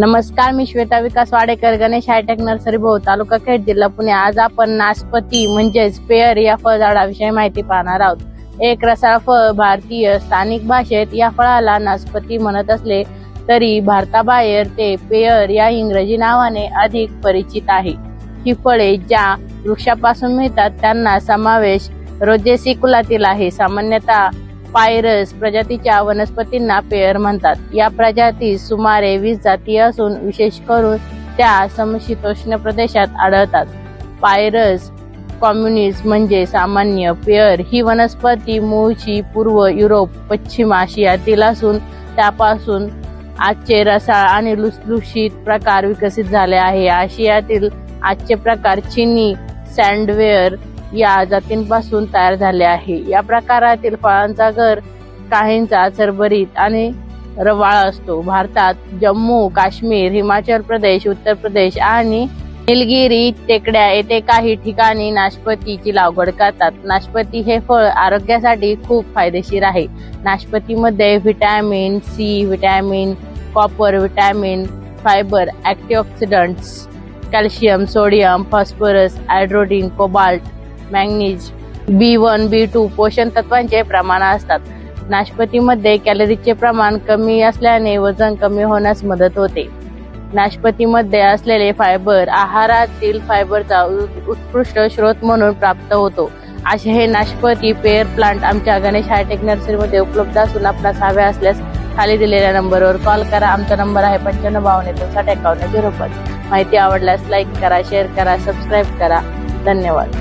नमस्कार मी Shweta Vikas Wadekar Ganesh hi tech nursery भाऊ तालुका खेड जिल्हा पुणे. आज आपण नाशपती म्हणजेच पेअर या फळझाडाविषयी माहिती पाहणार आहोत. एक रसाळ फळ भारतीय स्थानिक भाषेत या फळाला नाशपती म्हणत असले तरी भारताबाहेर ते पेअर या इंग्रजी नावाने अधिक परिचित आहे. ही फळे ज्या वृक्षापासून मिळतात त्यांना समावेश रोजेसी कुलातील आहे. सामान्यतः पायरस प्रजातीच्या वनस्पतींना पेअर म्हणतात. या प्रजाती सुमारे वीस जाती असून विशेष करून त्या समशीतोष्ण प्रदेशात आढळतात. पायरस कॉम्युनिस्ट म्हणजे सामान्य पेअर ही वनस्पती मूळची पूर्व युरोप पश्चिम आशियातील असून त्यापासून आजचे रसाळ आणि लुसलुशीत प्रकार विकसित झाले आहे. आशियातील आजचे प्रकार चिनी सँडवेअर या जातींपासून तयार झाले आहे. या प्रकारातील फळांचा घर काहींचा चरभरीत आणि रवाळ असतो. भारतात जम्मू काश्मीर हिमाचल प्रदेश उत्तर प्रदेश आणि निलगिरी टेकड्या येथे काही ठिकाणी नाशपतीची लागवड करतात. नाशपती हे फळ आरोग्यासाठी खूप फायदेशीर आहे. नाशपतीमध्ये vitamin C vitamin copper vitamin fibre antioxidants calcium sodium phosphorus हायड्रोडिन cobalt manganese. B one B two पोषण तत्वांचे प्रमाण असतात. नाशपतीमध्ये कॅलरीजचे प्रमाण कमी असल्याने वजन कमी होण्यास मदत होते. नाशपतीमध्ये असलेले फायबर आहारातील फायबरचा उत्कृष्ट स्रोत म्हणून प्राप्त होतो. असे हे नाशपती पेअर प्लांट आमच्या गणेश हायटेक नर्सरीमध्ये उपलब्ध असून आपणास हवे असल्यास खाली दिलेल्या नंबरवर कॉल करा. आमचा नंबर आहे पंच्याण्णव बावन्न एकोणसाठ एकावन्न झिरो पाच. माहिती आवडल्यास लाईक करा शेअर करा सबस्क्राईब करा. धन्यवाद.